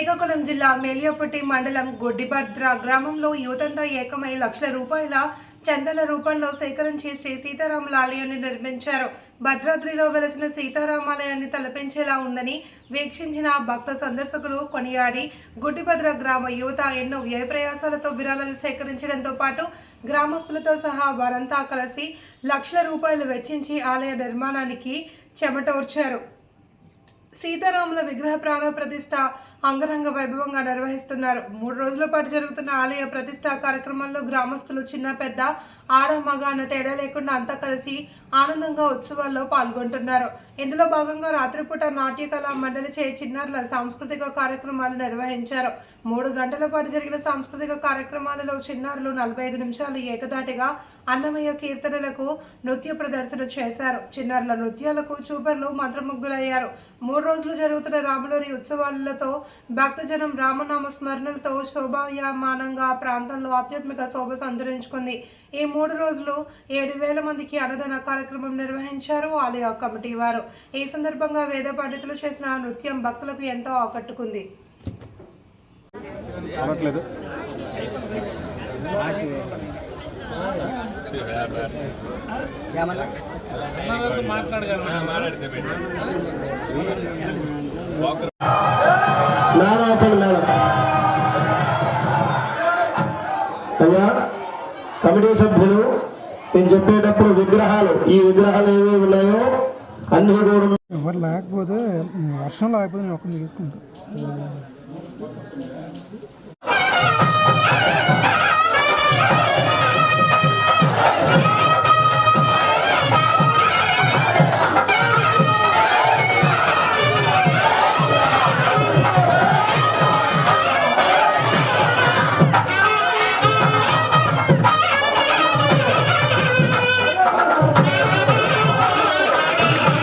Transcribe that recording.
శ్రీకాకుళం జిల్లా మేలియపట్టి మండలం గొడ్డిభద్ర గ్రామంలో యువతంతా ఏకమై లక్షల రూపాయల చందల రూపంలో సేకరించి శ్రీ సీతారాముల ఆలయాన్ని నిర్మించారు. భద్రాద్రిలో వెలసిన సీతారామాలయాన్ని తలపించేలా ఉందని వీక్షించిన భక్త సందర్శకులు కొనియాడి గుడ్డిభద్ర గ్రామ యువత ఎన్నో వ్యయ ప్రయాసాలతో విరాళాలు సేకరించడంతో పాటు గ్రామస్తులతో సహా వారంతా కలిసి లక్షల రూపాయలు వెచ్చించి ఆలయ నిర్మాణానికి చెమటోర్చారు. సీతారాముల విగ్రహ ప్రాణ ప్రతిష్ట అంగరంగ వైభవంగా నిర్వహిస్తున్నారు. మూడు రోజుల పాటు జరుగుతున్న ఆలయ ప్రతిష్ట కార్యక్రమంలో గ్రామస్తులు చిన్న పెద్ద ఆడ మగ అన్న తేడా లేకుండా అంతా కలిసి ఆనందంగా ఉత్సవాల్లో పాల్గొంటున్నారు. ఇందులో భాగంగా రాత్రిపూట నాట్య కళా మండలి చే చిన్నారుల సాంస్కృతిక కార్యక్రమాలు నిర్వహించారు. మూడు గంటల పాటు జరిగిన సాంస్కృతిక కార్యక్రమాలలో చిన్నారులు నలభై ఐదు నిమిషాలు ఏకదాటిగా అన్నమయ్య కీర్తనలకు నృత్య ప్రదర్శన చేశారు. చిన్నారుల నృత్యాలకు చూపర్లు మంత్రముగ్ధులయ్యారు. మూడు రోజులు జరుగుతున్న రాములోని ఉత్సవాలతో భక్తజనం రామనామ స్మరణలతో శోభాయమానంగా ప్రాంతంలో ఆధ్యాత్మిక శోభ సంతరించుకుంది. ఈ మూడు రోజులు ఏడు వేల మందికి అన్నదాన కార్యక్రమం నిర్వహించారు. ఆలయ కమిటీ వారు ఈ సందర్భంగా వేద పండితులు చేసిన నృత్యం భక్తులకు ఎంతో ఆకట్టుకుంది. కమిటీ సభ్యులు నేను చెప్పేటప్పుడు విగ్రహాలు ఈ విగ్రహాలు ఏవి ఉన్నాయో అన్ని కూడా ఎవరు లేకపోతే వర్షం లేకపోతే నేను ఒక్కరిని తీసుకుంటాను